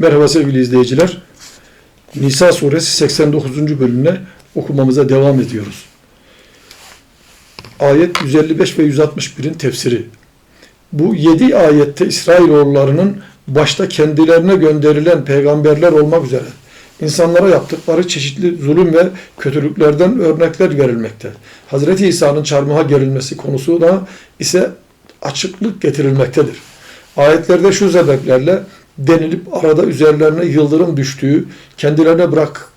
Merhaba sevgili izleyiciler. Nisa suresi 89. bölümüne okumamıza devam ediyoruz. Ayet 155 ve 161'in tefsiri. Bu yedi ayette İsrailoğullarının başta kendilerine gönderilen peygamberler olmak üzere insanlara yaptıkları çeşitli zulüm ve kötülüklerden örnekler verilmekte. Hazreti İsa'nın çarmıha gerilmesi konusu da ise açıklık getirilmektedir. Ayetlerde şu sebeplerle denilip arada üzerlerine yıldırım düştüğü, kendilerine bırak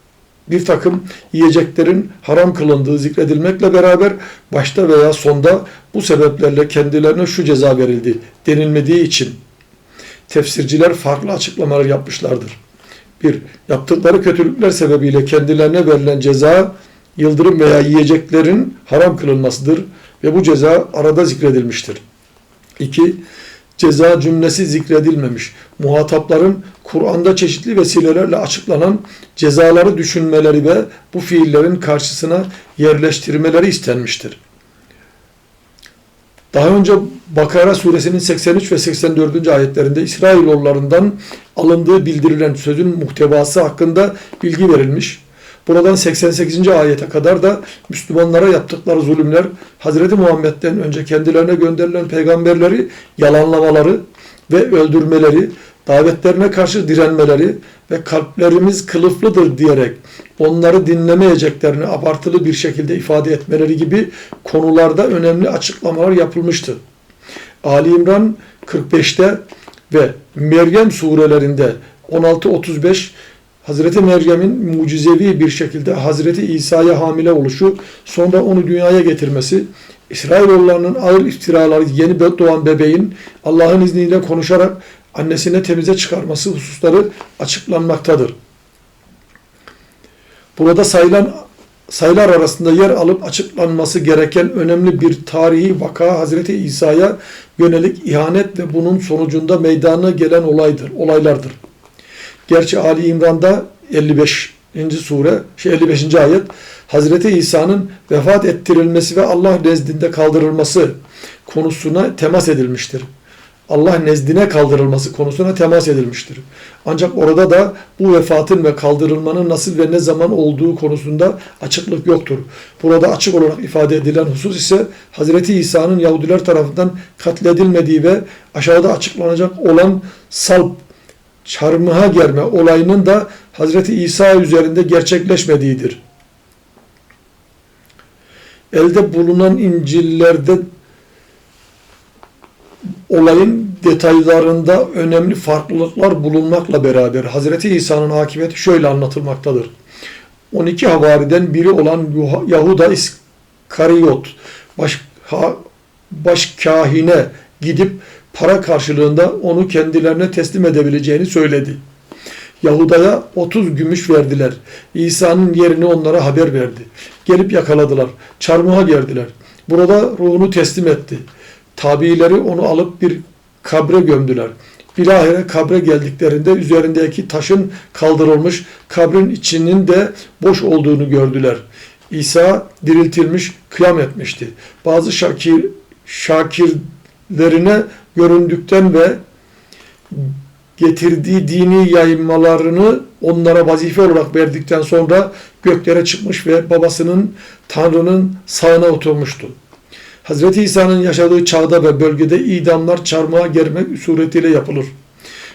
bir takım yiyeceklerin haram kılındığı zikredilmekle beraber başta veya sonda bu sebeplerle kendilerine şu ceza verildi denilmediği için tefsirciler farklı açıklamalar yapmışlardır. Bir, yaptıkları kötülükler sebebiyle kendilerine verilen ceza yıldırım veya yiyeceklerin haram kılınmasıdır ve bu ceza arada zikredilmiştir. İki, ceza cümlesi zikredilmemiş. Muhatapların Kur'an'da çeşitli vesilelerle açıklanan cezaları düşünmeleri ve bu fiillerin karşısına yerleştirmeleri istenmiştir. Daha önce Bakara suresinin 83 ve 84. ayetlerinde İsrailoğullarından alındığı bildirilen sözün muhtevası hakkında bilgi verilmiş. Buradan 88. ayete kadar da Müslümanlara yaptıkları zulümler, Hazreti Muhammed'den önce kendilerine gönderilen peygamberleri yalanlamaları ve öldürmeleri, davetlerine karşı direnmeleri ve kalplerimiz kılıflıdır diyerek onları dinlemeyeceklerini abartılı bir şekilde ifade etmeleri gibi konularda önemli açıklamalar yapılmıştı. Ali İmran 45'te ve Meryem surelerinde 16-35 Hazreti Meryem'in mucizevi bir şekilde Hazreti İsa'ya hamile oluşu, sonra onu dünyaya getirmesi, İsrailoğullarının ağır iftiraları yeni doğan bebeğin Allah'ın izniyle konuşarak annesine temize çıkarması hususları açıklanmaktadır. Burada sayılan sayılar arasında yer alıp açıklanması gereken önemli bir tarihi vaka Hazreti İsa'ya yönelik ihanet ve bunun sonucunda meydana gelen olaydır, olaylardır. Gerçi Ali İmran'da 55. sure, şey 55. ayet Hazreti İsa'nın vefat ettirilmesi ve Allah nezdinde kaldırılması konusuna temas edilmiştir. Allah nezdine kaldırılması konusuna temas edilmiştir. Ancak orada da bu vefatın ve kaldırılmanın nasıl ve ne zaman olduğu konusunda açıklık yoktur. Burada açık olarak ifade edilen husus ise Hazreti İsa'nın Yahudiler tarafından katledilmediği ve aşağıda açıklanacak olan salp çarmıha germe olayının da Hazreti İsa üzerinde gerçekleşmediğidir. Elde bulunan İncil'lerde olayın detaylarında önemli farklılıklar bulunmakla beraber Hazreti İsa'nın akıbeti şöyle anlatılmaktadır. 12 havariden biri olan Yahuda İskariyot baş, ha, baş kahine gidip para karşılığında onu kendilerine teslim edebileceğini söyledi. Yahuda'ya 30 gümüş verdiler. İsa'nın yerini onlara haber verdi. Gelip yakaladılar. Çarmıha gerdiler. Burada ruhunu teslim etti. Tabiileri onu alıp bir kabre gömdüler. Bilahare kabre geldiklerinde üzerindeki taşın kaldırılmış, kabrin içinin de boş olduğunu gördüler. İsa diriltilmiş, kıyam etmişti. Bazı şakir, şakirlerine göründükten ve getirdiği dini yayınmalarını onlara vazife olarak verdikten sonra göklere çıkmış ve babasının Tanrı'nın sağına oturmuştu. Hazreti İsa'nın yaşadığı çağda ve bölgede idamlar çarmıha germek suretiyle yapılır.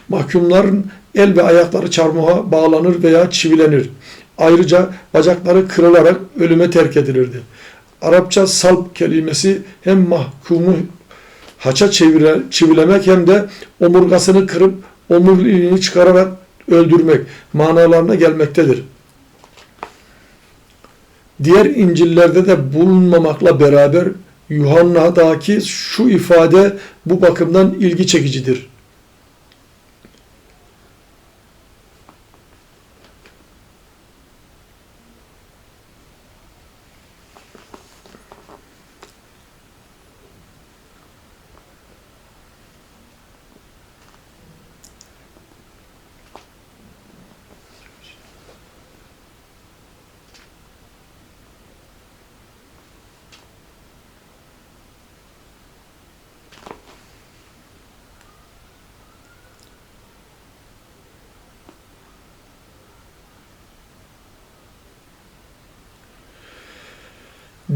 Mahkumların el ve ayakları çarmıha bağlanır veya çivilenir. Ayrıca bacakları kırılarak ölüme terk edilirdi. Arapça salp kelimesi hem mahkumu haça çevire, çivilemek hem de omurgasını kırıp omuriliğini çıkararak öldürmek manalarına gelmektedir. Diğer İncil'lerde de bulunmamakla beraber Yuhanna'daki şu ifade bu bakımdan ilgi çekicidir.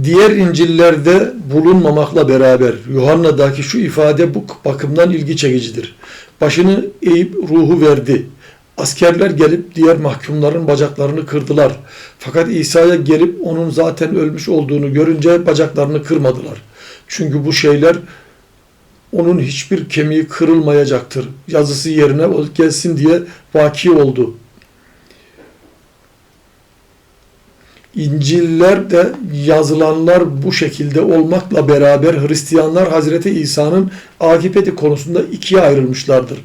Diğer İncil'lerde bulunmamakla beraber Yuhanna'daki şu ifade bu bakımdan ilgi çekicidir. Başını eğip ruhu verdi. Askerler gelip diğer mahkumların bacaklarını kırdılar. Fakat İsa'ya gelip onun zaten ölmüş olduğunu görünce bacaklarını kırmadılar. Çünkü bu şeyler onun hiçbir kemiği kırılmayacaktır. Yazısı yerine gelsin diye vaki oldu. İncil'lerde yazılanlar bu şekilde olmakla beraber Hristiyanlar Hazreti İsa'nın akıbeti konusunda ikiye ayrılmışlardır.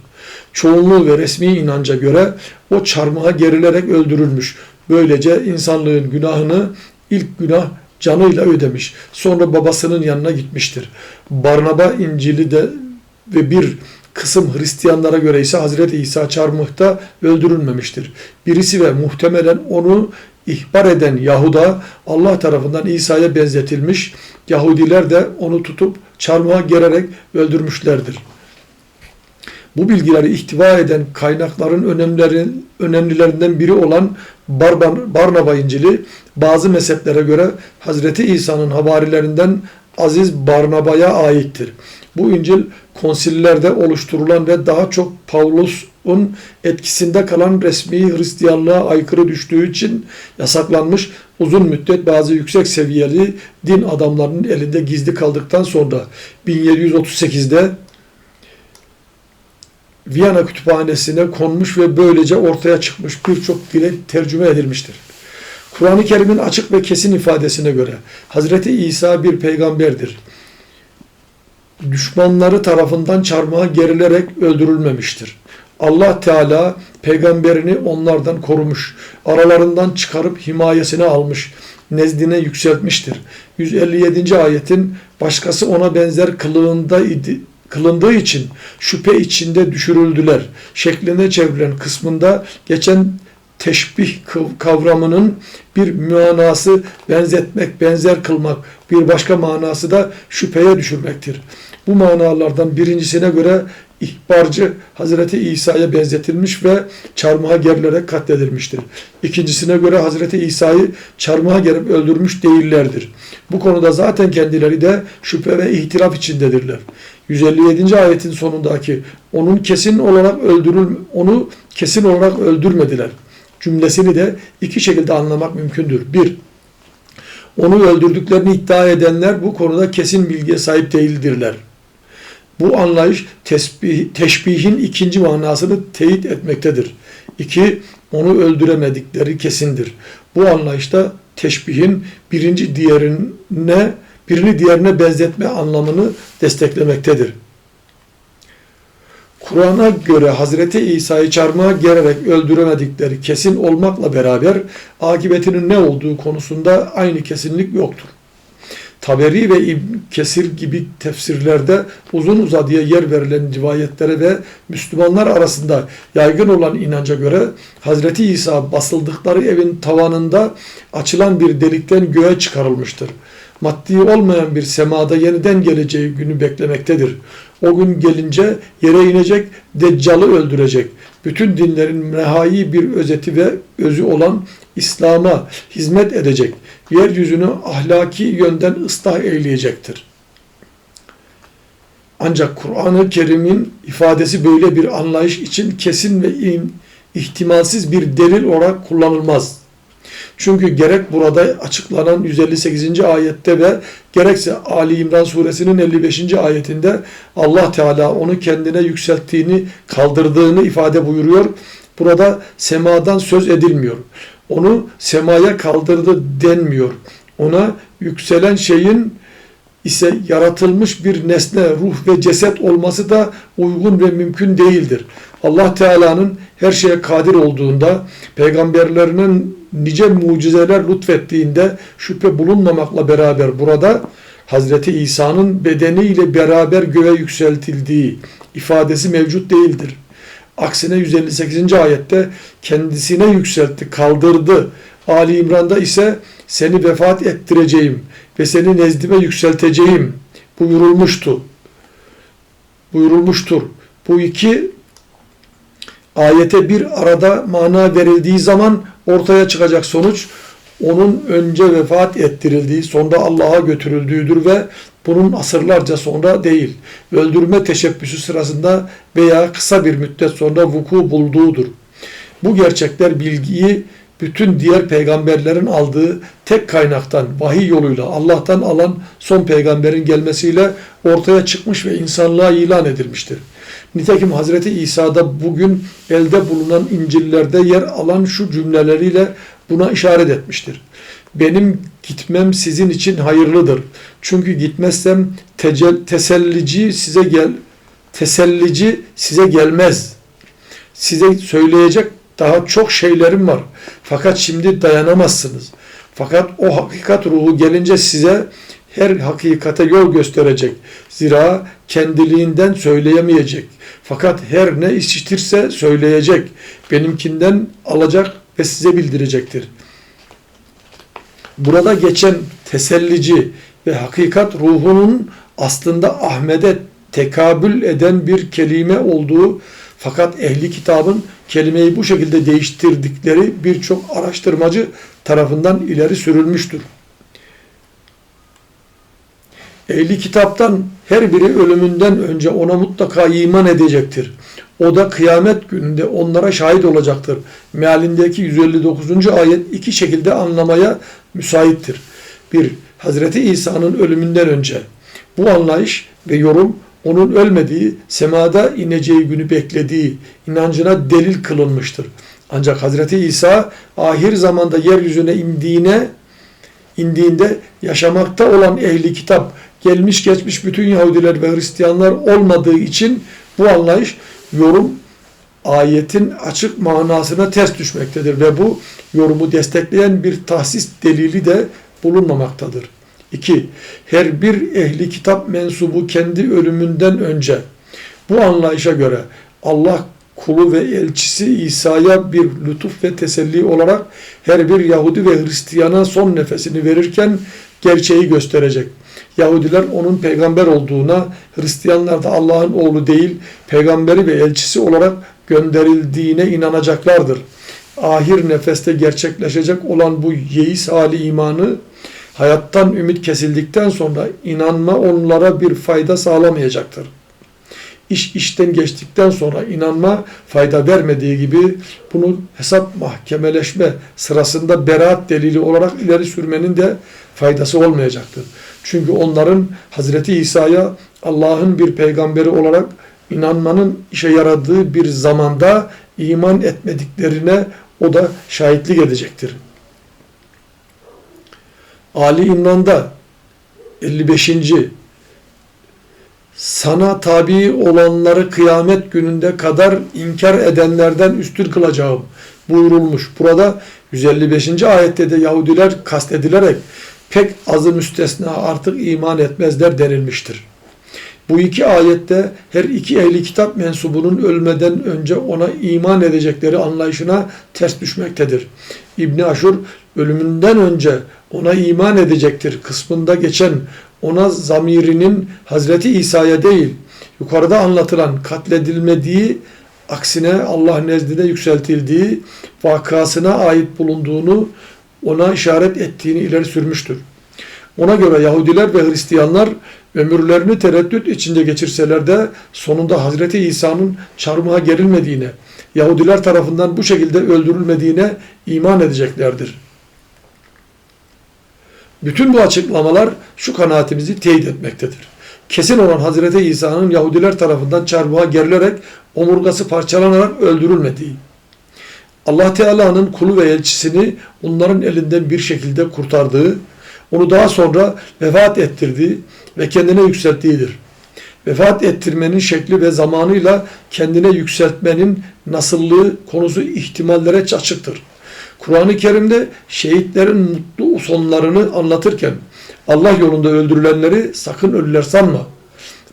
Çoğunluğu ve resmi inanca göre o çarmıha gerilerek öldürülmüş. Böylece insanlığın günahını ilk günah canıyla ödemiş. Sonra babasının yanına gitmiştir. Barnaba İncil'i de ve bir kısım Hristiyanlara göre ise Hazreti İsa çarmıhta öldürülmemiştir. Birisi ve muhtemelen onu ihbar eden Yahuda Allah tarafından İsa'ya benzetilmiş. Yahudiler de onu tutup çarmıha gererek öldürmüşlerdir. Bu bilgileri ihtiva eden kaynakların önemlerin, önemlilerinden biri olan Barban, Barnaba İncil'i bazı mezheplere göre Hazreti İsa'nın havarilerinden Aziz Barnaba'ya aittir. Bu İncil konsillerde oluşturulan ve daha çok Pavlus'un etkisinde kalan resmi Hristiyanlığa aykırı düştüğü için yasaklanmış uzun müddet bazı yüksek seviyeli din adamlarının elinde gizli kaldıktan sonra 1738'de Viyana Kütüphanesi'ne konmuş ve böylece ortaya çıkmış birçok dile tercüme edilmiştir. Kur'an-ı Kerim'in açık ve kesin ifadesine göre Hazreti İsa bir peygamberdir. Düşmanları tarafından çarmıha gerilerek öldürülmemiştir. Allah Teala peygamberini onlardan korumuş, aralarından çıkarıp himayesine almış, nezdine yükseltmiştir. 157. ayetin başkası ona benzer kılığında idi, kılındığı için şüphe içinde düşürüldüler. Şekline çevrilen kısmında geçen teşbih kavramının bir manası benzetmek, benzer kılmak, bir başka manası da şüpheye düşürmektir. Bu manalardan birincisine göre ihbarcı Hazreti İsa'ya benzetilmiş ve çarmıha gerilerek katledilmiştir. İkincisine göre Hazreti İsa'yı çarmıha gerip öldürmüş değillerdir. Bu konuda zaten kendileri de şüphe ve ihtilaf içindedirler. 157. ayetin sonundaki onun kesin olarak öldürül onu kesin olarak öldürmediler cümlesini de iki şekilde anlamak mümkündür. Bir, onu öldürdüklerini iddia edenler bu konuda kesin bilgiye sahip değildirler. Bu anlayış tesbih, teşbihin ikinci manasını teyit etmektedir. İki, onu öldüremedikleri kesindir. Bu anlayışta teşbihin birinci diğerine, birini diğerine benzetme anlamını desteklemektedir. Kur'an'a göre Hazreti İsa'yı çarmıha gererek öldüremedikleri kesin olmakla beraber akıbetinin ne olduğu konusunda aynı kesinlik yoktur. Taberi ve İbn Kesir gibi tefsirlerde uzun uzadıya yer verilen rivayetlere ve Müslümanlar arasında yaygın olan inanca göre Hazreti İsa basıldıkları evin tavanında açılan bir delikten göğe çıkarılmıştır maddi olmayan bir semada yeniden geleceği günü beklemektedir. O gün gelince yere inecek, Deccal'ı öldürecek. Bütün dinlerin nehai bir özeti ve özü olan İslam'a hizmet edecek. Yeryüzünü ahlaki yönden ıslah eyleyecektir. Ancak Kur'an-ı Kerim'in ifadesi böyle bir anlayış için kesin ve ihtimalsiz bir delil olarak kullanılmaz. Çünkü gerek burada açıklanan 158. ayette ve gerekse Ali İmran suresinin 55. ayetinde Allah Teala onu kendine yükselttiğini, kaldırdığını ifade buyuruyor. Burada semadan söz edilmiyor. Onu semaya kaldırdı denmiyor. Ona yükselen şeyin ise yaratılmış bir nesne, ruh ve ceset olması da uygun ve mümkün değildir. Allah Teala'nın her şeye kadir olduğunda, peygamberlerinin nice mucizeler lütfettiğinde şüphe bulunmamakla beraber burada Hazreti İsa'nın bedeniyle beraber göğe yükseltildiği ifadesi mevcut değildir. Aksine 158. ayette kendisine yükseltti, kaldırdı. Ali İmran'da ise seni vefat ettireceğim ve seni nezdime yükselteceğim buyurulmuştu. Buyurulmuştur. Bu iki ayete bir arada mana verildiği zaman ortaya çıkacak sonuç onun önce vefat ettirildiği, sonra Allah'a götürüldüğüdür ve bunun asırlarca sonra değil, öldürme teşebbüsü sırasında veya kısa bir müddet sonra vuku bulduğudur. Bu gerçekler bilgiyi bütün diğer peygamberlerin aldığı tek kaynaktan, vahiy yoluyla Allah'tan alan son peygamberin gelmesiyle ortaya çıkmış ve insanlığa ilan edilmiştir. Nitekim Hazreti İsa'da bugün elde bulunan İncil'lerde yer alan şu cümleleriyle buna işaret etmiştir. Benim gitmem sizin için hayırlıdır. Çünkü gitmezsem tecel, tesellici size gel tesellici size gelmez. Size söyleyecek daha çok şeylerim var. Fakat şimdi dayanamazsınız. Fakat o hakikat ruhu gelince size her hakikate yol gösterecek. Zira kendiliğinden söyleyemeyecek. Fakat her ne işitirse söyleyecek. Benimkinden alacak ve size bildirecektir. Burada geçen tesellici ve hakikat ruhunun aslında Ahmet'e tekabül eden bir kelime olduğu fakat ehli kitabın kelimeyi bu şekilde değiştirdikleri birçok araştırmacı tarafından ileri sürülmüştür. Ehli kitaptan her biri ölümünden önce ona mutlaka iman edecektir. O da kıyamet gününde onlara şahit olacaktır. Mealindeki 159. ayet iki şekilde anlamaya müsaittir. Bir, Hazreti İsa'nın ölümünden önce. Bu anlayış ve yorum onun ölmediği, semada ineceği günü beklediği inancına delil kılınmıştır. Ancak Hazreti İsa ahir zamanda yeryüzüne indiğine indiğinde yaşamakta olan ehli kitap gelmiş geçmiş bütün Yahudiler ve Hristiyanlar olmadığı için bu anlayış yorum ayetin açık manasına ters düşmektedir ve bu yorumu destekleyen bir tahsis delili de bulunmamaktadır. 2. Her bir ehli kitap mensubu kendi ölümünden önce bu anlayışa göre Allah kulu ve elçisi İsa'ya bir lütuf ve teselli olarak her bir Yahudi ve Hristiyana son nefesini verirken gerçeği gösterecek. Yahudiler onun peygamber olduğuna, Hristiyanlar da Allah'ın oğlu değil, peygamberi ve elçisi olarak gönderildiğine inanacaklardır. Ahir nefeste gerçekleşecek olan bu yeis hali imanı, hayattan ümit kesildikten sonra inanma onlara bir fayda sağlamayacaktır. İş işten geçtikten sonra inanma fayda vermediği gibi bunu hesap mahkemeleşme sırasında beraat delili olarak ileri sürmenin de faydası olmayacaktır. Çünkü onların Hazreti İsa'ya Allah'ın bir peygamberi olarak inanmanın işe yaradığı bir zamanda iman etmediklerine o da şahitlik edecektir. Ali İmran'da 55. sana tabi olanları kıyamet gününde kadar inkar edenlerden üstün kılacağım buyurulmuş. Burada 155. ayette de Yahudiler kastedilerek pek azı müstesna artık iman etmezler denilmiştir. Bu iki ayette her iki ehli kitap mensubunun ölmeden önce ona iman edecekleri anlayışına ters düşmektedir. İbni Aşur ölümünden önce ona iman edecektir kısmında geçen ona zamirinin Hazreti İsa'ya değil yukarıda anlatılan katledilmediği aksine Allah nezdinde yükseltildiği vakasına ait bulunduğunu ona işaret ettiğini ileri sürmüştür. Ona göre Yahudiler ve Hristiyanlar ömürlerini tereddüt içinde geçirseler de sonunda Hazreti İsa'nın çarmıha gerilmediğine, Yahudiler tarafından bu şekilde öldürülmediğine iman edeceklerdir. Bütün bu açıklamalar şu kanaatimizi teyit etmektedir. Kesin olan Hazreti İsa'nın Yahudiler tarafından çarmıha gerilerek omurgası parçalanarak öldürülmediği, Allah Teala'nın kulu ve elçisini onların elinden bir şekilde kurtardığı, onu daha sonra vefat ettirdiği ve kendine yükselttiğidir. Vefat ettirmenin şekli ve zamanıyla kendine yükseltmenin nasıllığı konusu ihtimallere açıktır. Kur'an-ı Kerim'de şehitlerin mutlu sonlarını anlatırken Allah yolunda öldürülenleri sakın ölüler sanma.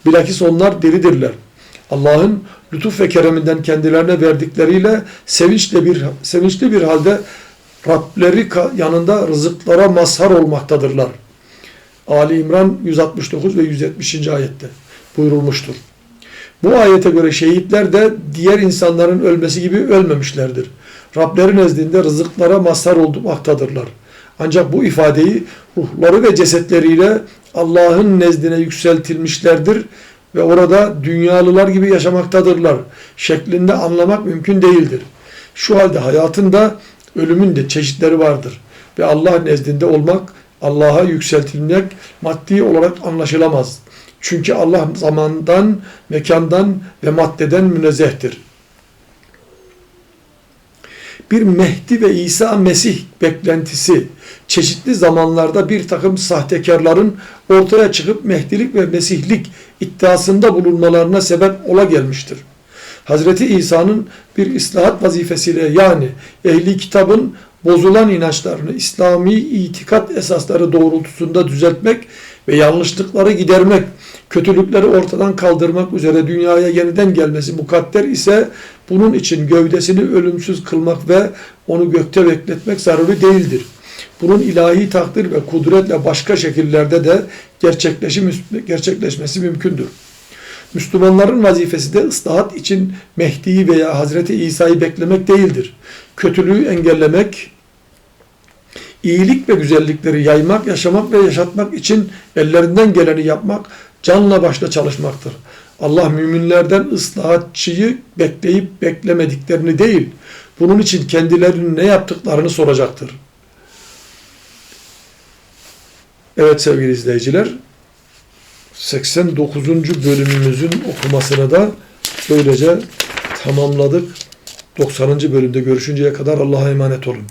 Bilakis onlar diridirler. Allah'ın lütuf ve kereminden kendilerine verdikleriyle sevinçli bir sevinçli bir halde Rableri yanında rızıklara mazhar olmaktadırlar. Ali İmran 169 ve 170. ayette buyurulmuştur. Bu ayete göre şehitler de diğer insanların ölmesi gibi ölmemişlerdir. Rableri nezdinde rızıklara mazhar olmaktadırlar. Ancak bu ifadeyi ruhları ve cesetleriyle Allah'ın nezdine yükseltilmişlerdir ve orada dünyalılar gibi yaşamaktadırlar şeklinde anlamak mümkün değildir. Şu halde hayatında ölümün de çeşitleri vardır ve Allah nezdinde olmak, Allah'a yükseltilmek maddi olarak anlaşılamaz. Çünkü Allah zamandan, mekandan ve maddeden münezzehtir. Bir Mehdi ve İsa Mesih beklentisi çeşitli zamanlarda bir takım sahtekarların ortaya çıkıp Mehdilik ve Mesihlik iddiasında bulunmalarına sebep ola gelmiştir. Hazreti İsa'nın bir islahat vazifesiyle yani ehli kitabın bozulan inançlarını İslami itikat esasları doğrultusunda düzeltmek ve yanlışlıkları gidermek, kötülükleri ortadan kaldırmak üzere dünyaya yeniden gelmesi mukadder ise bunun için gövdesini ölümsüz kılmak ve onu gökte bekletmek zaruri değildir. Bunun ilahi takdir ve kudretle başka şekillerde de gerçekleşmesi mümkündür. Müslümanların vazifesi de ıslahat için Mehdi'yi veya Hazreti İsa'yı beklemek değildir. Kötülüğü engellemek, iyilik ve güzellikleri yaymak, yaşamak ve yaşatmak için ellerinden geleni yapmak, canla başla çalışmaktır. Allah müminlerden ıslahatçıyı bekleyip beklemediklerini değil, bunun için kendilerinin ne yaptıklarını soracaktır. Evet sevgili izleyiciler, 89. bölümümüzün okumasını da böylece tamamladık. 90. bölümde görüşünceye kadar Allah'a emanet olun.